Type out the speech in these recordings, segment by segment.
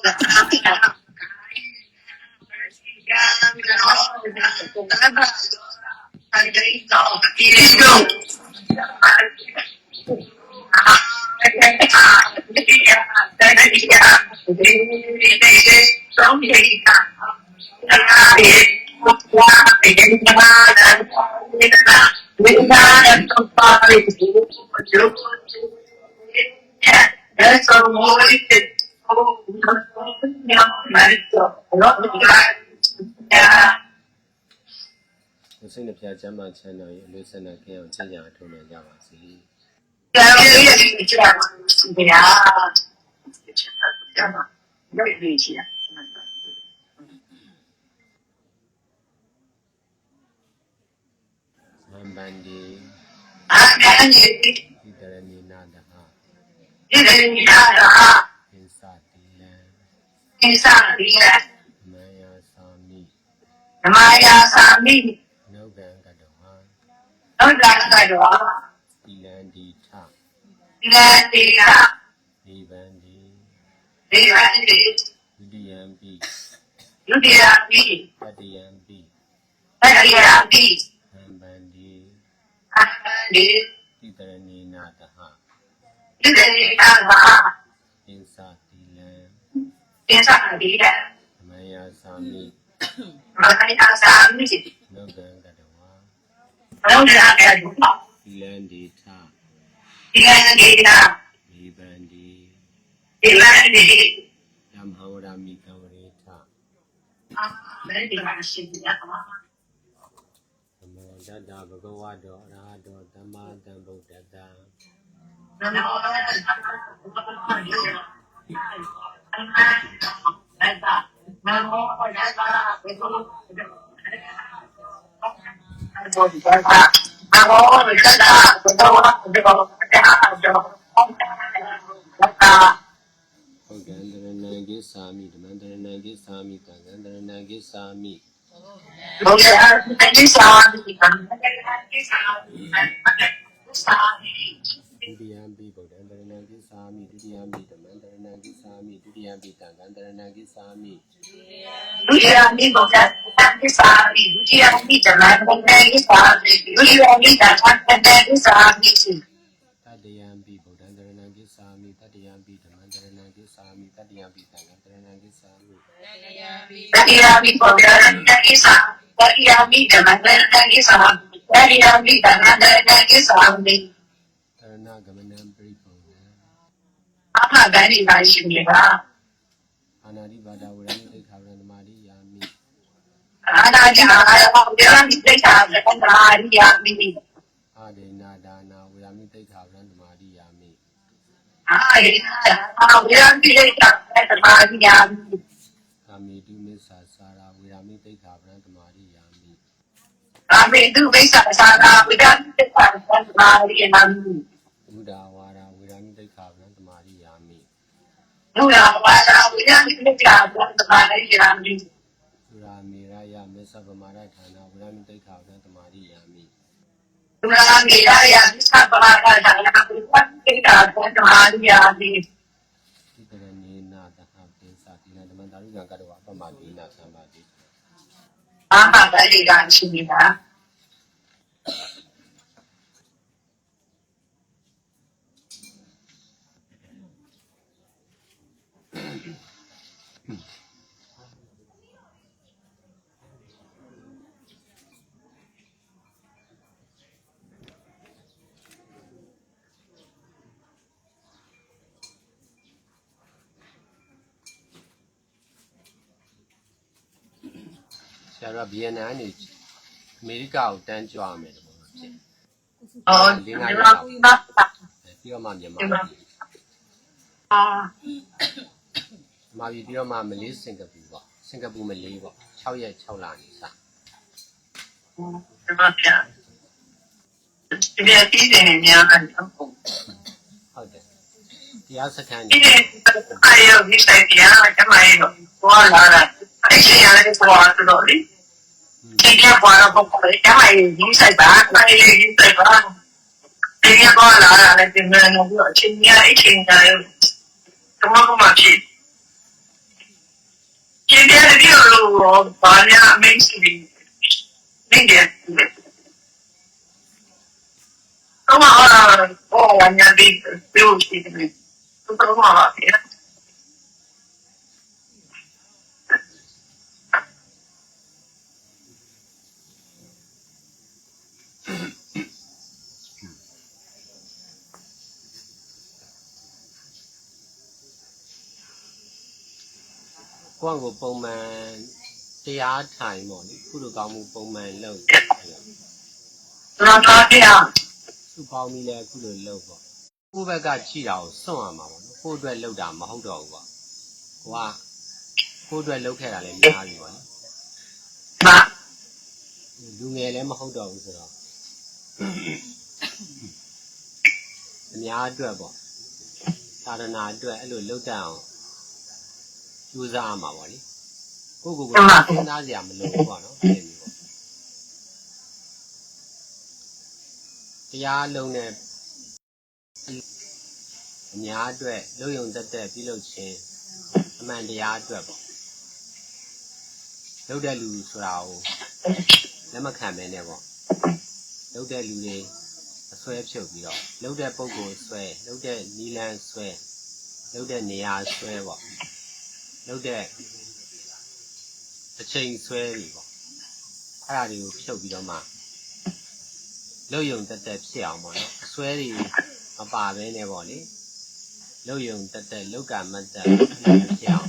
nggak hati kan dan semua itu ကိုယ်စိတ်နှပြချမ်းသာချမ်းသာရေးအလို့ဆန္ဒကင်းအောင်ချမ်းသာထုံးနိုင်ကြပါစေ Yeah, yeah, yeah, yeah, yeah. Yeah. မံပန်ဒီ I'm going to ဒီတရဏီနာတဟ get in the သင်္စတိလံ inside the မယသာမိ Maya Sami, နုကံကတောဟ no doubt, တိလံဒီထ let the နိဗ္ဗန္ဒီ the ဒုတိယံပိ you dear me, တတိယံပိ let the be, မံပန်ဒီ and the ဒီတရဏီနာတဟ you the သင်္ let the နိဗ္ဗန္ဒီ let the ဓမ္မဝရမိကံဝရေထ let the machine. သမောတတ္တဘဂဝတောအရဟတောသမ္မာသမ္ဗုဒ္ဓတ္တဟုတ်ကံတရဏံကိသာမိဓမ္မံတရဏံကိသာမိတံကံတရဏံကိသာမိဒုတိယံပိဗုဒ္ဓံတရဏံကိသာမိဒုတိယံပိဓမ္မံတရဏံကိသာမိဒုတိယံပိတံကံတရဏံကိသာမိလူကြီးအမိဘုရားတန်ကိစာမိလူကြီးအမိဓမ္မဘုရားကိစာမိလူကြီးအမိတန်တန်ကိစာမိတတ္တယံပိဗုဒ္ဓံတ ရဏံကိသာမိတတ္တ ယံပိဓမ္မံတရဏံကိသာမိတတ္တယံပိတံကံတရဏံကိသာမိတတိယမိဘုရားတန်ကိစာ အဖဗန္ဒီပါရှိနေပါအာနာတိဘာဒဝရမိသိက္ခာဝရဏမာရိယာမိအာနာကြအာရဘုရားမိသိတာသံဃာရိယာမိအာဒေနာဒါနာဝရမိသိက္ခာဝရဏမာရိယာမိအာရိနာအာဘုရားမိသိတာသံဃာရိယာမိကာမေတုမစ္ဆာစာရာဝရမိသိက္ခာဝရဏမာရိယာမိအာမေတုမိစ္ဆာသာနာဘုရားမိသိတာသံဃာရိယာမိဘုဒ္ဓဝါဒဝရမိသိက္ခာဝရဏမာရိယာမိ လူရာဘာသာဝိညာဉ်မိစ္ဆာသံဃာရိယာမိသုရာမေရယမစ္ဆပမာရဌာနဝရမိသိက္ခာဝရဏမာရိယာမိလူရာမေရာယာမိစ္ဆာပမာဒသာနာဘုရားမိသိတာသံဃာရိယာမိတိတရဏေနာတဟပိသတိနာဓမ္မတာရုကံကတောအပမတိနာသံပါတိအာမဗန္ဒီကရှိနေတာ ဆရာကဗီယက်နမ်ကနေအမေရိကကိုတန်းကြွမယ်လို့ပြောဖြစ်အော်ဒီမှာဘာသာပြီးတော့မှမြန်မာဒီမှာပြည်အာ မြန်မာပြည်ပြီးတော့မှမလေးစင်ကာပူပေါ့စင်ကာပူမလေးပေါ့6ရက်6လနေစဒီမှာပြဒီပြပြည်နေများတယ်ဟုတ်ဟုတ်တယ်တရားစခန်းဒီကြီးအာယောဒီဆိုင်ပြာကျမရဲ့ဘောလာတာအဲ့ဒီရတယ်ဘောတော့လေဒီကဘောတော့ဘောပဲကျမရဲ့ဒီဆိုင်ပါမရဲ့ဒီဆိုင်ပါဒီကဘောလာတာလည်းဒီမှာတော့အချင်းများအချင်းများတမကမှဖြစ် ဘာညာအမိတ်ရှိပြီနေတယ်တော့ဟာအော်ဝညာဒီပြောရှိတယ်သူတော့မှာပါဗျာ ကိုယ့်ကိုယ်ပုံမှန်တရားထိုင်ပေါ့လေကုလိုကောင်းမှုပုံမှန်လုပ်တော့တာပြသူပေါင်းပြီးလဲကုလိုလုပ်ပေါ့ကိုယ့်ဘက်ကကြည့်တာကိုစွန့်ရမှာပေါ့နော်ကိုယ့်အတွက်လုပ်တာမဟုတ်တော့ဘူးပေါ့ကိုကကိုယ့်အတွက်လုပ်ခဲ့တာလည်းများပြီပေါ့နော်ပါလူငယ်လည်းမဟုတ်တော့ဘူးဆိုတော့အများအတွက်ပေါ့သာသနာအတွက်အဲ့လိုလုပ်တတ်အောင် ကြိုးစားရမှာပေါ့လေကိုယ့်ကိုယ်ကိုယ်စဉ်းစားစရာမလိုဘူးပေါ့နော်အဲ့လိုမျိုးပေါ့တရားလုံးနဲ့အများအတွက်လုံယုံတက်တက်ပြုလုပ်ခြင်းအမှန်တရားအတွက်ပေါ့လုပ်တဲ့လူဆိုတာကိုလက်မခံမဲနဲ့ပေါ့လုပ်တဲ့လူတွေအဆွဲဖြုတ်ပြီးတော့လုပ်တဲ့ပုံကိုဆွဲလုပ်တဲ့နီလန်းဆွဲလုပ်တဲ့နေရာဆွဲပေါ့ လုပ်တဲ့အချိန်ဆွဲတွေပေါ့အဲ့ဒါတွေကိုဖြုတ်ပြီးတော့မှလုံယုံတက်တက်ဖြစ်အောင်ပေါ့နော်အဆွဲတွေမပါဘဲနဲ့ပေါ့လေလုံယုံတက်တက်လောက်ကမတ်တက်ဖြစ်အောင်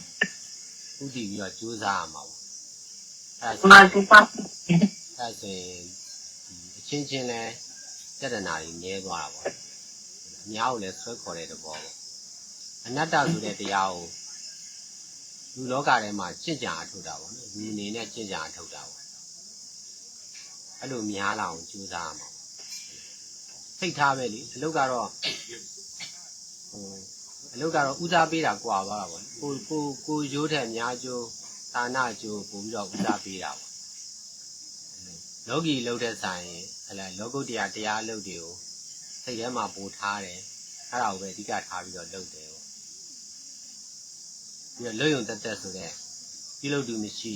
ဥတည်ပြီးတော့ကြိုးစားရမှာပေါ့အဲ့ဒါဆိုမာရင်စီပါအဲဒါဆိုရင်ဒီအချင်းချင်းလဲတဒနာကြီးမြဲသွားတာပေါ့အများကိုလည်းဆွဲခေါ်တဲ့သဘောပေါ့အနတ္တဆိုတဲ့တရားကို လူလောကထဲမှာကျင့်ကြံအထုတ်တာပေါ့နော်လူအနေနဲ့ကျင့်ကြံအထုတ်တာပေါ့အဲ့လိုများလာအောင်ကြိုးစားရမှာပေါ့ဖိတ်ထားပဲလေအလုပ်ကတော့ဟိုအလုပ်ကတော့ဦးစားပေးတာကွာသွားတာပေါ့ကိုကိုကိုရိုးတဲ့များကျိုးသာနာကျိုးပို့ပြီးတော့ဦးစားပေးတာပေါ့လောကီလောက်တဲ့ဆိုင်ဟဲ့လားလောကုတ္တရာတရားအလုပ်တွေကိုစိတ်ထဲမှာပို့ထားတယ်အဲ့ဒါကိုပဲအဓိကထားပြီးတော့လုပ်တယ် ပေါ့ပြီးတော့လွတ်ယုံတက်တက်ဆိုတဲ့ပြုလုပ်သူမရှိ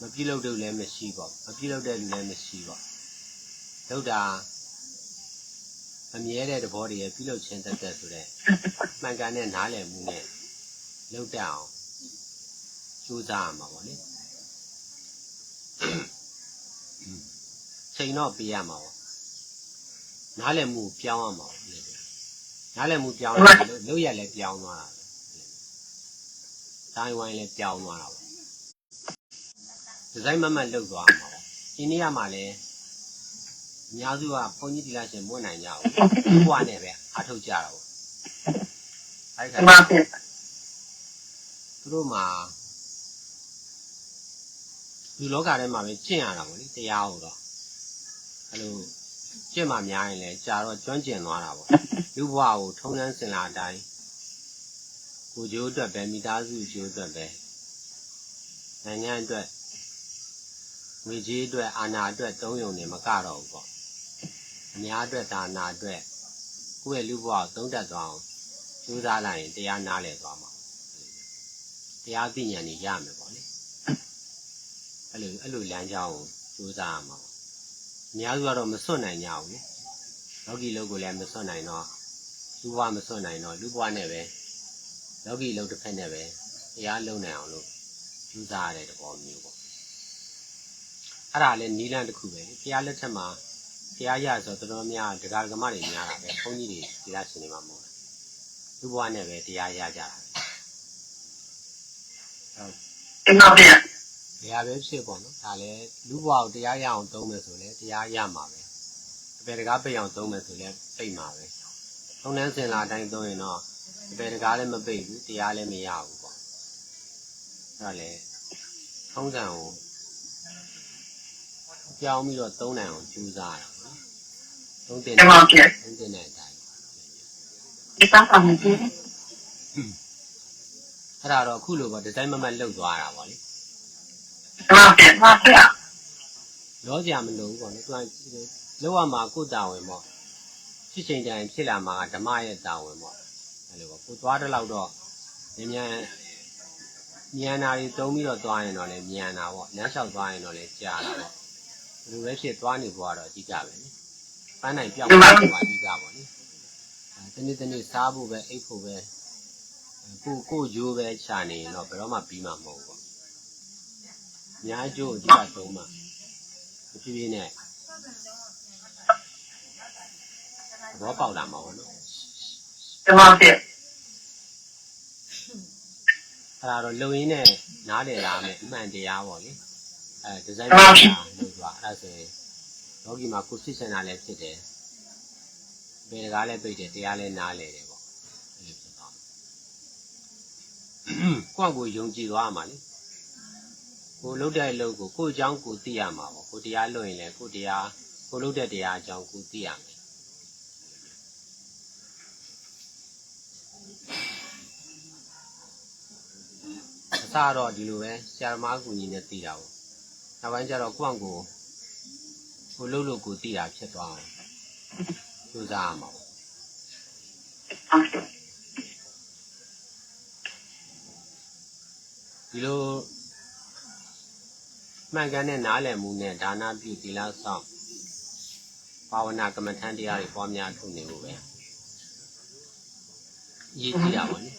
မပြုလုပ်သူလည်းမရှိပေါ့မပြုလုပ်တဲ့လူလည်းမရှိပေါ့လောက်တာအမြဲတဲ့သဘောတည်းရပြုလုပ်ခြင်းတက်တက်ဆိုတဲ့မှန်ကန်တဲ့နားလည်မှုနဲ့လောက်တတ်အောင်ကြိုးစားရမှာပေါ့လေချိန်တော့ပေးရမှာပေါ့နားလည်မှုပြောင်းရမှာပေါ့လေနားလည်မှုပြောင်းရင်လို့ရက်လည်းပြောင်းသွားတာ ပဲတိုင်းဝိုင်းလည်းပြောင်းသွားတာပေါ့ဒီဇိုင်းမမတ်လောက်သွားမှာပေါ့ဒီနေ့ကမှလည်းအများစုကဘုန်းကြီးတိလာရှင်မွတ်နိုင်ကြဘူးဘွားနဲ့ပဲအားထုတ်ကြတာပေါ့အဲ့ခါမာပြသူတို့မှာလူလောကထဲမှာပဲကျင့်ရတာပေါ့လေတရားဟုတ်တော့အဲ့လိုကျင့်မှများရင်လည်းကြာတော့ကျွမ်းကျင်သွားတာပေါ့လူဘဝကိုထုံးတမ်းစင်လာအတိုင်း ကိုကျိုးအတွက်ပဲမိသားစုကျိုးအတွက်ပဲနိုင်ငံအတွက်ငွေကြေးအတွက်အာဏာအတွက်တုံးယုံနေမကတော့ဘူးပေါ့အများအတွက်ဒါနာအတွက်ကိုယ့်ရဲ့လူဘဝကိုသုံးတတ်သွားအောင်ကြိုးစားလိုက်ရင်တရားနားလည်သွားမှာတရားသိဉာဏ်ကြီးရမယ်ပေါ့လေအဲ့လိုအဲ့လိုလမ်းကြောင်းကိုကြိုးစားရမှာပေါ့အများစုကတော့မစွန့်နိုင်ကြဘူးလေလောကီလောကိုလည်းမစွန့်နိုင်တော့လူဘဝမစွန့်နိုင်တော့လူဘဝနဲ့ပဲ လောကီလောတစ်ဖက်နဲ့ပဲတရားလုံနိုင်အောင်လို့ကြိုးစားရတဲ့သဘောမျိုးပေါ့အဲ့ဒါလည်းနီးလန်းတစ်ခုပဲလေတရားလက်ထက်မှာတရားရဆိုတော့တော်တော်များဒကာဒကမတွေများတာပဲဘုန်းကြီးတွေတရားရှင်တွေမှာမဟုတ်ဘူးလူဘဝနဲ့ပဲတရားရကြတာပဲအဲ့မာပြတရားပဲဖြစ်ပေါ့နော်ဒါလည်းလူဘဝကိုတရားရအောင်သုံးမယ်ဆိုလဲတရားရမှာပဲအပေတကားပိတ်အောင်သုံးမယ်ဆိုလဲပိတ်မှာပဲထုံနှန်းစင်လာအတိုင်းသုံးရင်တော့ အပေတကားလည်းမပိတ်ဘူးတရားလည်းမရဘူးပေါ့အဲ့ဒါလည်းထုံးစံကိုပြောင်းပြီးတော့သုံးနိုင်အောင်ကြိုးစားရအောင်နော်သုံးတင်တဲ့မာပြသုံးတင်တဲ့အတိုင်းဒီသားပါမကြည့်အဲ့ဒါတော့အခုလိုပေါ့ဒီဇိုင်းမမတ်လှုပ်သွားတာပေါ့လေမာပြမာပြလောကြမလို့ဘူးပေါ့နော်သူကလောက်ရမှာကိုယ်တာဝန်ပေါ့ဖြစ်ချိန်တိုင်းဖြစ်လာမှာကဓမ္မရဲ့တာဝန်ပေါ့ အဲ့လိုပေါ့ကိုသွားတဲ့လောက်တော့မြန်မြန်မြန်တာတွေတုံးပြီးတော့သွားရင်တော့လည်းမြန်တာပေါ့လမ်းလျှောက်သွားရင်တော့လည်းကြာတာပေါ့ဘယ်လိုပဲဖြစ်သွားနေဖို့ကတော့အဓိကပဲနိပန်းနိုင်ပြောက်သွားဖို့ကအဓိကပေါ့နိအဲတနေ့တနေ့စားဖို့ပဲအိပ်ဖို့ပဲအဲကိုကိုဂျိုးပဲခြာနေရင်တော့ဘယ်တော့မှပြီးမှာမဟုတ်ဘူးပေါ့အများကျိုးအဓိကသုံးမှာဖြည်းဖြည်းနဲ့သဘောပေါက်လာမှာပေါ့နော် ဒီမှာဖြစ်အဲ့ဒါတော့လုံရင်းနဲ့နားလည်လာမယ်အမှန်တရားပေါ့လေအဲဒီဇိုင်းပါလို့ပြောအဲ့ဒါဆိုရင်လောကီမှာကိုစစ်စင်တာလည်းဖြစ်တယ်ဘယ်တကားလည်းပြိတ်တယ်တရားလည်းနားလည်တယ်ပေါ့အဲ့လိုဖြစ်သွားမှာကိုယ့်ကိုယ်ယုံကြည်သွားမှာလေကိုလုတ်တဲ့အလုပ်ကိုကိုယ့်အကြောင်းကိုသိရမှာပေါ့ကိုတရားလွတ်ရင်လည်းကိုတရားကိုလုတ်တဲ့တရားအကြောင်းကိုသိရမယ် အစတော့ဒီလိုပဲဆရာသမားကူညီနဲ့သိတာပေါ့နောက်ပိုင်းကျတော့ကိုယ့်အကိုယ်ကိုလုတ်လို့ကိုသိတာဖြစ်သွားအောင်ကြိုးစားရမှာပေါ့ဒီလိုမှန်ကန်တဲ့နားလည်မှုနဲ့ဒါနပြုသီလဆောင်ဘာဝနာကမ္မထန်တရားတွေပွားများထုတ်နေဖို့ပဲ ရည်ကြည့်တာပေါ့နိ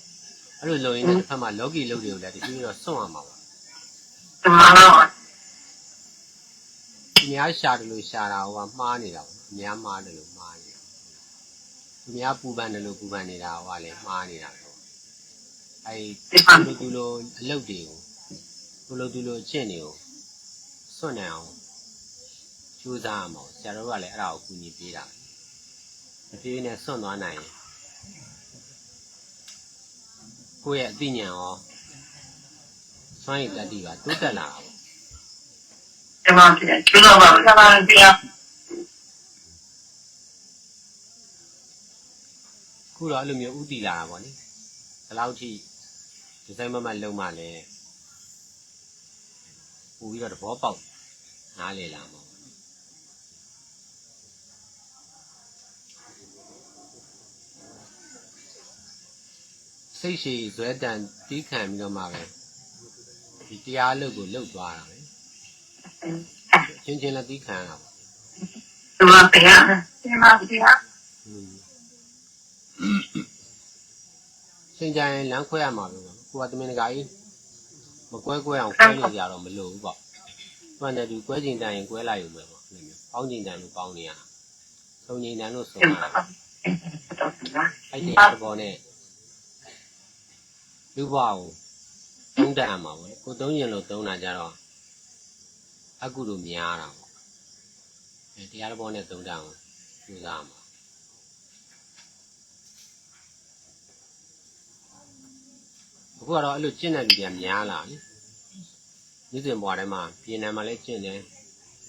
အဲ့လိုလုံရင်းနဲ့တစ်ဖက်မှာလောကီလုပ်တွေကိုလည်းတတိယတော့စွန့်ရမှာပါဒီမှာတော့အများရှာတယ်လို့ရှာတာဟိုကမှားနေတာပေါ့အများမှားတယ်လို့မှားနေတာသူများပူပန်တယ်လို့ပူပန်နေတာဟိုကလည်းမှားနေတာပေါ့အဲ့ဒီလိုသူလိုအလုပ်တွေကိုသူလိုသူလိုအကျင့်တွေကိုစွန့်နိုင်အောင်ကြိုးစားရမှာဆရာတော်ကလည်းအဲ့ဒါကိုကူညီပေးတာမပြေးနဲ့စွန့်သွားနိုင်ရင် ကိုယ့်ရဲ့အသိဉာဏ်ရောစွမ်းရည်တတ္တိပါတိုးတက်လာတာပေါ့ဒီမှာဖြစ်ကျိုးတော့ပါဘယ်မှာပြရခုတော့အဲ့လိုမျိုးဥတည်လာတာပေါ့လေဒီလောက်ထိဒီဇိုင်းမမလုံးမှလည်းပူပြီးတော့သဘောပေါက်နားလေလာမှာ စိတ်ရှိဇွဲတန်တီးခံပြီးတော့မှပဲဒီတရားအလုပ်ကိုလုပ်သွားတာပဲချင်းချင်းလည်းတီးခံရတာပေါ့ဒီမှာပြရဒီမှာပြရอืมစင်ကြရင်လမ်းခွဲရမှာပဲပေါ့ကိုကတမင်တကာကြီးမကွဲကွဲအောင်ခွဲနေကြတော့မလို့ဘူးပေါ့သူကလည်းဒီကွဲကျင်တန်ရင်ကွဲလိုက်ရုံပဲပေါ့အဲ့လိုမျိုးပေါင်းကျင်တန်လို့ပေါင်းနေရတာသုံးကျင်တန်လို့ဆိုရတာအဲ့ဒီအပေါ်နဲ့ လူဘဝကိုသုံးတတ်ရမှာပေါ့ကိုသုံးကျင်လို့သုံးတာကြတော့အကုလိုများတာပေါ့အဲတရားတော်နဲ့သုံးတတ်အောင်ကြိုးစားရမှာအခုကတော့အဲ့လိုကျင့်တဲ့လူတွေကများလာပြီ။နေ့စဉ်ဘဝထဲမှာပြည်နယ်မှာလည်းကျင့်တယ်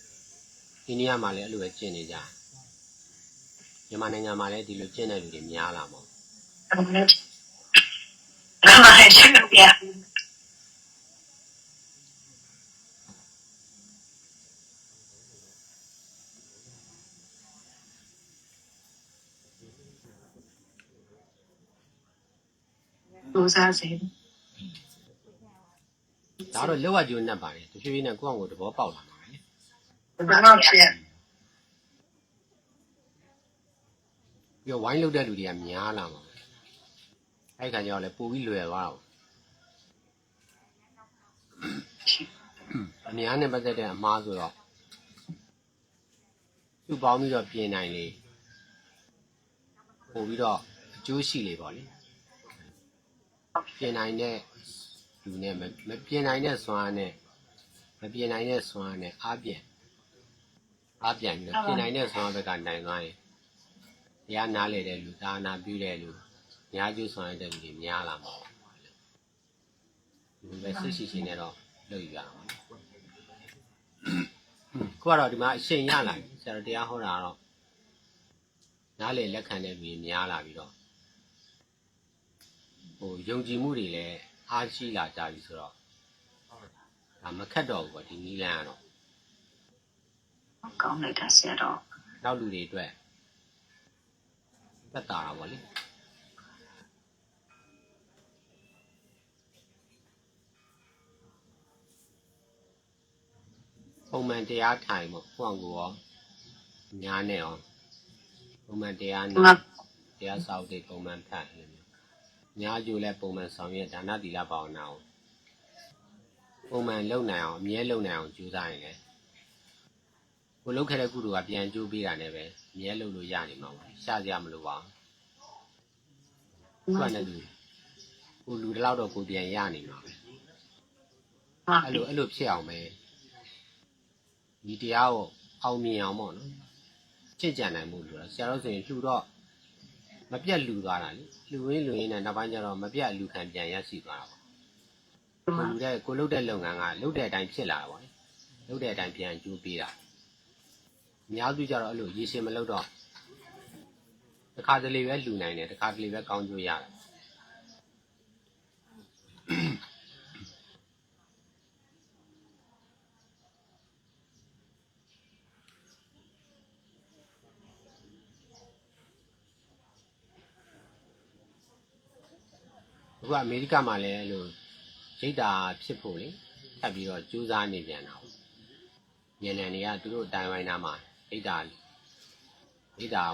။အိန္ဒိယမှာလည်းအဲ့လိုပဲကျင့်နေကြ။မြန်မာနိုင်ငံမှာလည်းဒီလိုကျင့်တဲ့လူတွေများလာမှာ ဒီမှာချက်ပြရဒူစားစေ။ဒါတော့လောက်ရကျိုးနဲ့ပါတယ်။တဖြည်းဖြည်းနဲ့ကိုယ့်အောင်ကိုယ်သဘောပေါက်လာမှာပဲ။ဒီမှာဖြစ်ပြီးတော့ဝိုင်းလုပ်တဲ့လူတွေကများလာမှာပဲ။ အဲ့ဒီခါကျတော့လည်းပိုပြီးလွယ်သွားတာပေါ့။အများနဲ့ပတ်သက်တဲ့အမှားဆိုတော့သူ့ပေါင်းပြီးတော့ပြင်နိုင်လေပို့ပြီးတော့အကျိုးရှိလေပေါ့လေ။ပြင်နိုင်တဲ့လူနဲ့မမပြင်နိုင်တဲ့စွမ်းအားနဲ့မပြင်နိုင်တဲ့စွမ်းအားနဲ့အားပြန်အားပြန်ပြီးတော့ပြင်နိုင်တဲ့စွမ်းအားဘက်ကနိုင်သွားရင်တရားနားလေတဲ့လူဒါနာပြုတဲ့လူ များကျိုးစွမ်းရတဲ့လူတွေများလာမှာပေါ့ဒီပဲဆွရှိရှိနဲ့တော့လုပ်ယူရအောင်ခုကတော့ဒီမှာအရှင်ရလာပြီဆရာတော်တရားဟောတာကတော့နားလေလက်ခံတဲ့လူတွေများလာပြီးတော့ဟိုယုံကြည်မှုတွေလည်းအားရှိလာကြပြီဆိုတော့ဒါမခက်တော့ဘူးပေါ့ဒီနီလန်းကတော့ကောင်းလိုက်တာဆရာတော်နောက်လူတွေအတွက်သက်တာတာပေါ့လေ ပုံမှန်တရားထိုင်ပေါ့ကိုယ့်အကိုရောညားနဲ့ရောပုံမှန်တရားနေမှန်တရားစောင့်တဲ့ပုံမှန်ဖတ်အဲ့လိုမျိုးညာကျိုးလဲပုံမှန်ဆောင်ရွက်ဒါနသီလဘာဝနာကိုပုံမှန်လုပ်နိုင်အောင်အမြဲလုပ်နိုင်အောင်ကြိုးစားရင်လေကိုလုပ်ခဲ့တဲ့ကုသိုလ်ကပြန်ကြိုးပေးတာနဲ့ပဲအမြဲလုပ်လို့ရနေမှာပေါ့ရှားစရာမလိုပါဘူးသူကလည်းလူကိုလူတစ်လောက်တော့ကိုပြန်ရနေမှာပဲအဲ့လိုအဲ့လိုဖြစ်အောင်ပဲ ဒီတရားကိုအောင်မြင်အောင်ပေါ့နော်ချစ်ကြံနိုင်မှုလို့ဆရာတော်ဆိုရင်လှူတော့မပြတ်လှူသွားတာလေလှူရင်းလှူရင်းနဲ့နောက်ပိုင်းကျတော့မပြတ်လူခံပြန်ရရှိသွားတာပေါ့ကိုလူတဲ့ကိုလုတ်တဲ့လုပ်ငန်းကလုတ်တဲ့အတိုင်းဖြစ်လာတာပေါ့လေလုတ်တဲ့အတိုင်းပြန်ကျိုးပေးတာအများစုကျတော့အဲ့လိုရေရှည်မလုတ်တော့တစ်ခါတလေပဲလှူနိုင်တယ်တစ်ခါတလေပဲကောင်းကျိုးရတယ် အခုအမေရိကမှာလည်းအဲ့လိုရိတ်တာဖြစ်ဖို့လေထပ်ပြီးတော့ကြိုးစားနေပြန်တာပေါ့ညနေနေကသူတို့တိုင်ဝိုင်းနာမှာရိတ်တာရိတ်တာ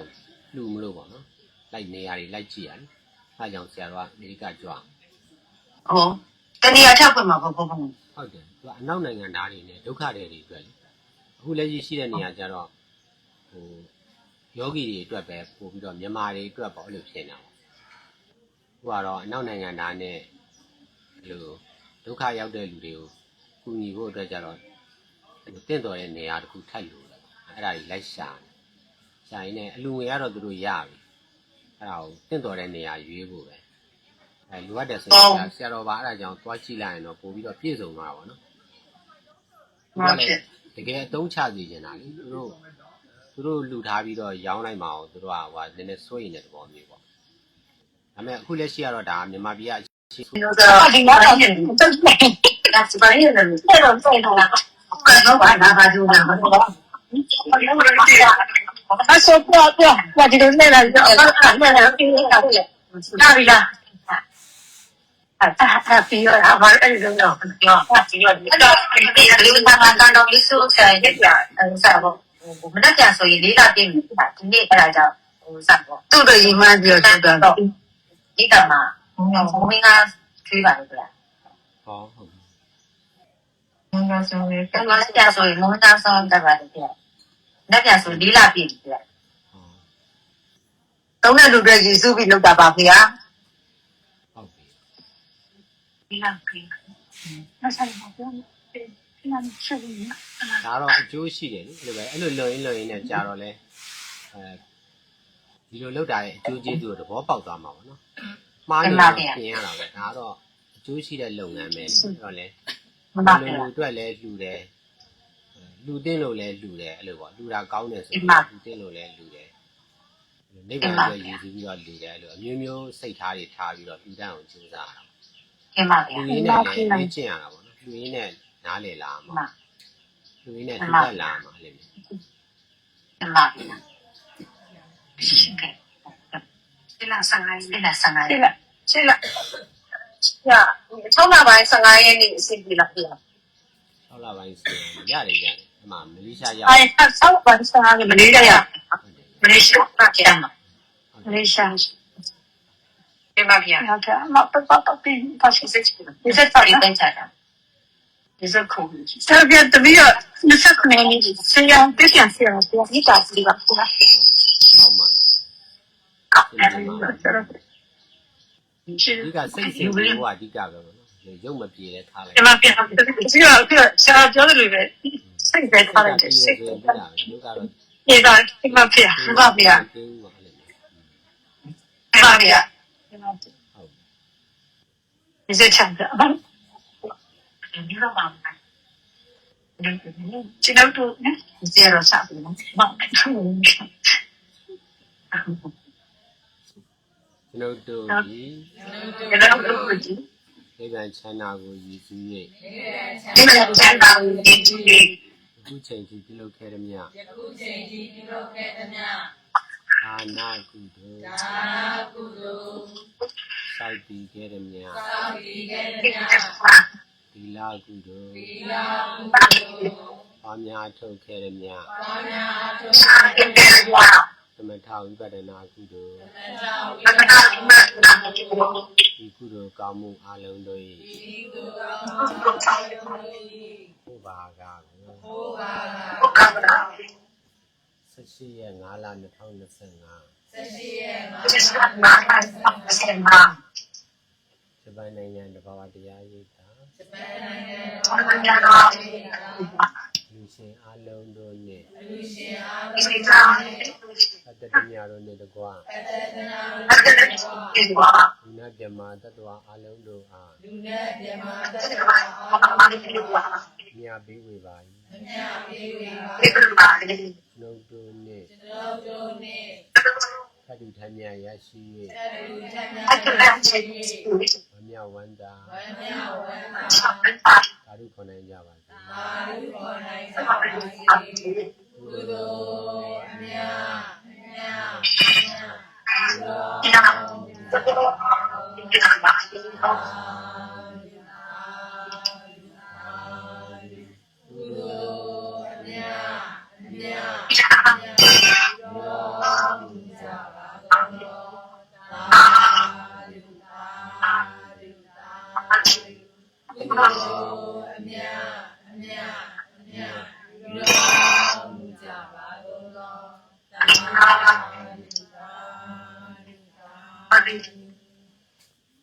လှူမလို့ပေါ့နော်လိုက်နေရာတွေလိုက်ကြည့်ရတယ်အဲဒါကြောင့်ဆရာတော်ကအမေရိကကြွားဟောတနည်းအထပ်ပွင့်မှာပေါ့ပေါ့ပေါ့ဟုတ်တယ်သူကအနောက်နိုင်ငံသားတွေနဲ့ဒုက္ခတွေတွေအတွက်လေအခုလက်ရှိရှိတဲ့နေရာကျတော့ဟိုယောဂီတွေအတွက်ပဲပို့ပြီးတော့မြန်မာတွေအတွက်ပေါ့အဲ့လိုဖြစ်နေတာ ပေါ့ဟိုကတော့အနောက်နိုင်ငံသားနဲ့အဲ့လိုဒုက္ခရောက်တဲ့လူတွေကိုကူညီဖို့အတွက်ကျတော့အဲ့လိုတင့်တော်တဲ့နေရာတစ်ခုထပ်လို့လေအဲ့ဒါကြီးလိုက်ရှာနေရှာရင်းနဲ့အလူငွေကတော့သူတို့ရပြီအဲ့ဒါကိုတင့်တော်တဲ့နေရာရွေးဖို့ပဲအဲလိုအပ်တယ်ဆိုရင်ဆရာတော်ပါအဲ့ဒါကြောင့်သွားကြည့်လိုက်ရင်တော့ပို့ပြီးတော့ပြည့်စုံသွားတာပေါ့နော်မှန်ဖြစ်တကယ်အတုံးချစီနေတာလေသူတို့သူတို့လူထားပြီးတော့ရောင်းလိုက်မအောင်သူတို့ကဟိုနည်းနည်းစိုးရင်တဲ့သဘောမျိုးပေါ့ ဒါပေမဲ့အခုလက်ရှိကတော့ဒါမြန်မာပြည်ကအရှိဆုံးဒီလိုဆိုဒီမှာတော့တက်နေဒါစပါရီရတယ်အဲ့တော့စိုက်တော့လားကတော့ဘာနာပါကြည့်မှာပေါ့အဆောပေါ်ပေါ်ဘာဒီလိုနဲ့လာတော့အဲ့ဒါနဲ့လည်းပြီးနေတာဟုတ်လားဒါရီလားအဲ့ဒါပြီးရတာဘာအဲ့ဒီလိုတော့ပြောပြီးရအဲ့တော့ဒီလိုမှန်မှန်တော့ဒီစုချင်ရပြအဲ့စားပေါ့ဟိုမနေ့ကဆိုရင်လေးလာပြည့်ပြီဒီနေ့အဲ့ဒါကြောင့်ဟိုစားပေါ့သူ့တို့ရင်မှန်းပြီးတော့တော့ဒီကမှာ ဘုံမင်းကထွေးပါလို့ပြော ဟောဟုတ်ပြီ ဘုံကဆိုရင်ကမစကြဆိုရင်မုန်းသားဆောင်တက်ပါတယ်ပြလက်ပြဆိုလေးလာပြည့်ပြီပြ ဟော သုံးတဲ့လူတွေကြီးစုပြီးလောက်တာပါခင်ဗျာ ဟုတ်ပြီ လေးလာပြည့်那啥嘛，不要，那你吃不赢。 ဒါတော့အကျိုးရှိတယ်လေအဲ့လိုပဲအဲ့လိုလွန်ရင်းလွန်ရင်းနဲ့ကြာတော့လဲအဲ ဒီလိုလောက်တာရဲ့အကျိုးကျေးဇူးကိုသဘောပေါက်သွားမှာပေါ့နော်မှားနေတော့ပြင်ရတာပဲဒါတော့အကျိုးရှိတဲ့လုပ်ငန်းပဲလေအဲ့တော့လဲမမလူပြလူအတွက်လည်းလှူတယ်လူတင်းလို့လည်းလှူတယ်အဲ့လိုပေါ့လှူတာကောင်းတယ်ဆိုအရင်မှန်လူတင်းလို့လည်းလှူတယ်နိဗ္ဗာန်အတွက်ရည်စူးပြီးတော့လှူတယ်အဲ့လိုအမျိုးမျိုးစိတ်ထားတွေထားပြီးတော့လှူတန်းအောင်ကြိုးစားတာခင်ဗျာလှူရင်းနဲ့လည်းလေ့ကျင့်ရတာပေါ့နော်လှူရင်းနဲ့နားလည်လာမှာမလှူရင်းနဲ့ထူထပ်လာမှာအဲ့လိုမျိုးခင်ဗျာ ရှင်ကဲဒီလားဆိုင်ဒီလားဆိုင်ဒီလားဒီလားညာချောင်းလာပိုင်း15ရက်နေ့အစီအပြေလားပြ6လပိုင်းဆိုရင်ရတယ်ရတယ်အမှမလေးရှားရောက်အဲဆောက်ပိုင်း15ရက်မလေးရရမလေးရှားပြရမှာမလေးရှားပြန်ပါဗျာဟုတ်ကဲ့မပတ်ပတ်ပတ်ပြီးပါရှိစစ်ဒီစက်ပါရီတန်းချတာဒီစက်ခုဆက်ပြတမီးရမစက်ခနေနေစေရန်ပြ ဒါဆိုတော့ရှင်းဒီကစိတ်စိတ်ကိုကအဓိကပဲပေါ့နော်ရုပ်မပြေလဲထားလိုက်ဒီမှာပြန်ဒီကကဆရာပြောတယ်လို့ပဲစိတ်ပဲထားလိုက်တယ်စိတ်ဆိုပဲရင်ဒီကရုပ်ကတော့ဒီကဒီမှာပြန်ဒီမှာပြန်တင်းပါအဲ့လိုမျိုးဒီမှာပြန်ဟုတ်ဒီစက်ချမ်းတာဒီလိုပါကျင်းတော့နော်ဇီရိုဆက်ဘူးနော်ဘာကျွ န်တော်တို့ဒီကျွန်တော်တို့ကြည့်နိဗ္ဗာန်ချမ်းသာကိုရည်စူး၍ဒီမှာချမ်းသာကိုကြည့်ကြည့်အခုချိန်ထိပြုလုပ်ခဲ့ရမြယခုချိန်ထိပြုလုပ်ခဲ့သမျှအာနာကုသိုလ်ဒါကုသိုလ်စိုက်တည်ခဲ့ရမြစောင့်တည်ခဲ့သဒီမျှမှာသီလကုသိုလ်သီလကုသိုလ်ပွားများထုတ်ခဲ့သည်မြတ်ပွားများအထုစာရင်းတဲ့ဘွား သမထဝိပဿနာကုသိုလ်သမထဝိဘယ်မှာဒီမှာနာမည်ကိုဒီကုသိုလ်ကောင်းမှုအလုံးတို့၏ဒီကုသောကောင်းဆောင်ယုံတို့၏ဘုဘာကကိုဘုရားဘုရားကလာ18ရက်5လ2025ဆက်ရှိရဲ့မှာဒီစကနာမှာဆင်မှာဂျပန်နိုင်ငံတဘာဝတရားရိပ်သာဂျပန်နိုင်ငံဘာမှမရတော့လူ ရှင်အလုံးတို့နှင့်လူရှင်အားဒီလုံးစကားအတ္တတမြတို့နှင့်တကွပတ္တနာအဲ့ဒါလည်းဒီဘွားလူနာမြမတတ္တဝအလုံးတို့အားလူနဲ့ပြမတ္တဒီဝါမှာဘာမှမဖြစ်ဘူးဘွားမြပေးဝေပါ၏အမြပေးဝေပါဒီကမှာဒီနှုတ်တို့နှင့်ကျွန်တော်တို့နဲ့သတ္တုထမြရရှိဆက်လူထမ်းများအဲ့ဒါလည်းဒီ၍အမြဝန္တာဝမ်းမြောက်ဝမ်းသာစာရင်းပါသာဓုခေါ်နိုင်ကြပါစေအာရုံပေါ်နိုင်စစေပါပါးစေ ဒီ